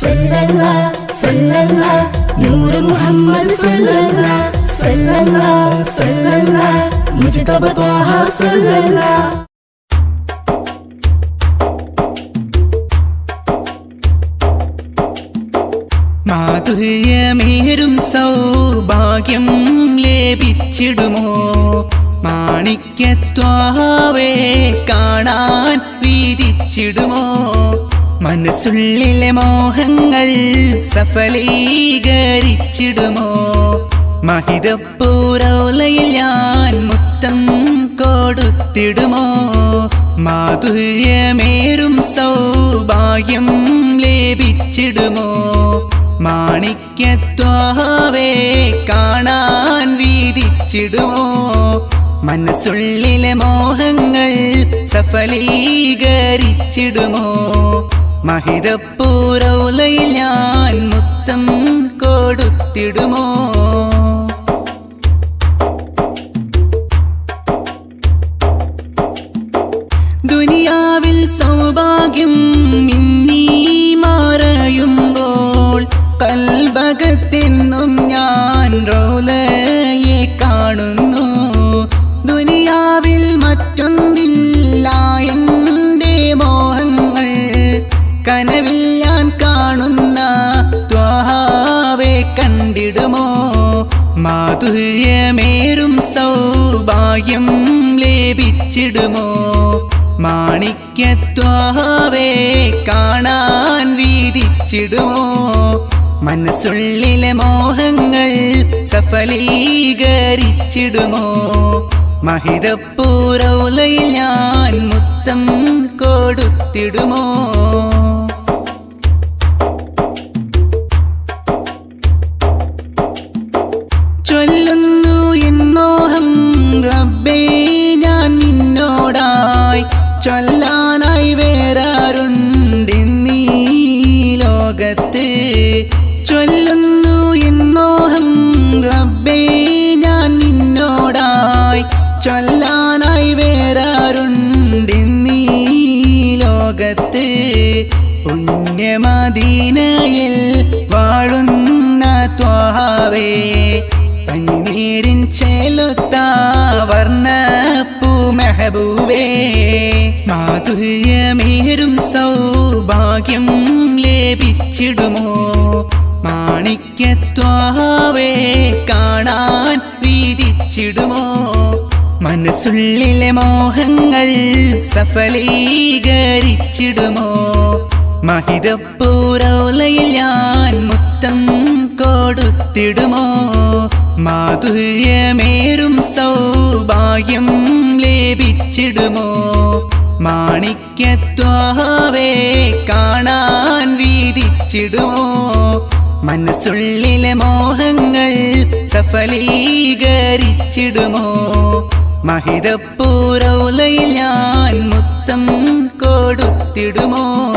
സല്ലല്ലാ സല്ലല്ലാ മുഹമ്മദ് സല്ലല്ലാ സല്ലല്ലാ സല്ലല്ലാ സല്ലല്ലാ. മാധുര്യമേറും സൗഭാഗ്യം ലഭിച്ചിടുമോ? മാണിക്യത്വാവേ കാണാൻ വീതിച്ചിടുമോ? മനസ്സുള്ളിലെ മോഹങ്ങൾ സഫലീകരിച്ചിടുമോ? മഹിതപ്പൂരൗലയിൽ ഞാൻ മുത്തം കൊടുത്തിടുമോ? മാധുര്യമേറും സൗഭാഗ്യം ലഭിച്ചിടുമോ? മാണിക്യത്വാവേ കാണാൻ വീതിച്ചിടുമോ? മനസ്സുള്ളിലെ മോഹങ്ങൾ സഫലീകരിച്ചിടുമോ? മഹിതപ്പൂരൗലയിൽ ഞാൻ മുത്തം കൊടുത്തിടുമോ? ദുനിയാവിൽ സൗഭാഗ്യം മിന്നി മാറയുമ്പോൾ കൽഭകത്തെന്നും ഞാൻ റോലയെ കണ്ടിടുമോ? മാധുര്യമേറും സൗഭാഗ്യം ലഭിച്ചിടുമോ? മാണിക്യത്വാവേ കാണാൻ വീതിച്ചിടുമോ? മനസ്സുള്ളിലെ മോഹങ്ങൾ സഫലീകരിച്ചിടുമോ? മഹിതപ്പൂരൗലയിൽ ഞാൻ മുത്തം കൊടുത്തിടുമോ? ചൊല്ലുന്നു എന്നോഹം റബ്ബേ ഞാൻ നിന്നോടായി ചൊല്ലാനായി വേറാരുണ്ടെന്നീ ലോകത്ത്. ചൊല്ലുന്നു എന്നോഹം റബ്ബേ ഞാൻ നിന്നോടായി ചൊല്ലാനായി വേറാരുണ്ടെന്നീ ലോകത്ത്. പുണ്യമദീനയിൽ വാഴുന്ന ത്വാവേ പന്നീരിൻ ചേലുത്ത സൗഭാഗ്യം ലഭിച്ചിടുമോ? മാണിക്യത്വാവേ കാണാൻ വീതിച്ചിടുമോ? മനസ്സുള്ളിലെ മോഹങ്ങൾ സഫലീകരിച്ചിടുമോ? മഹിതപ്പൂരൗലയിൽ ഞാൻ മുത്തം കൊടുത്തിടുമോ? മാധുര്യമേറും സൗഭാഗ്യം ലഭിച്ചിടുമോ? മാണിക്യത്വാവേ കാണാൻ വീതിച്ചിടുമോ? മനസ്സുള്ളിലെ മോഹങ്ങൾ സഫലീകരിച്ചിടുമോ? മഹിതപ്പൂരൗലയിൽ ഞാൻ മുത്തം കൊടുത്തിടുമോ?